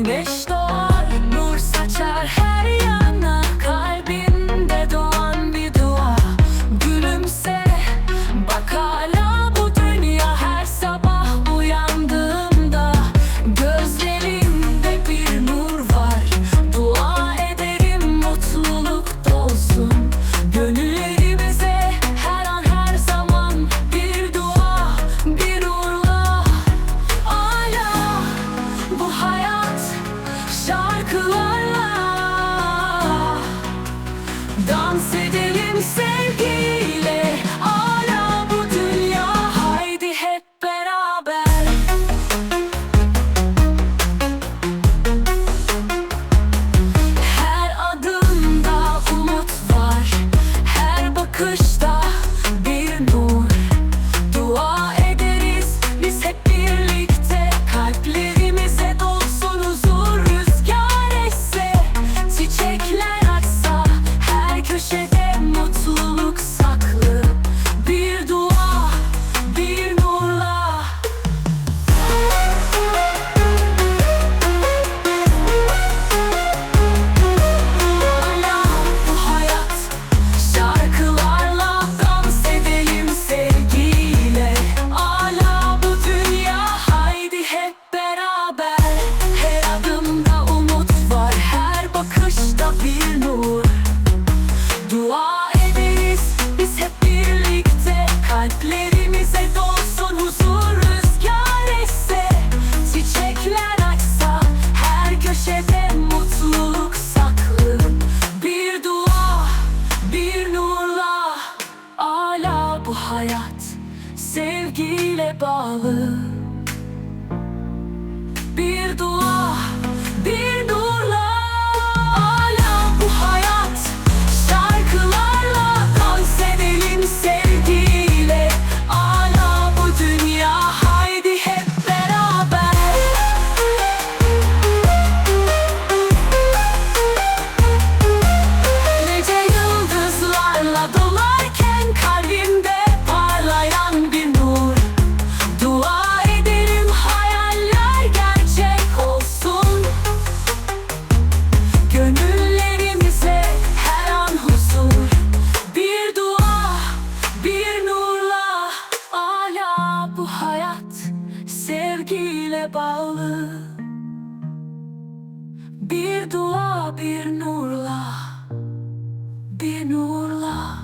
くしと şarkılarla Dans edelim sevgiyle. Ara bu dünya haydi hep beraber. Her adımda umut var Her bakışta ile bağlı. Bir dua bağlı. Bir dua bir nurla. Bir nurla.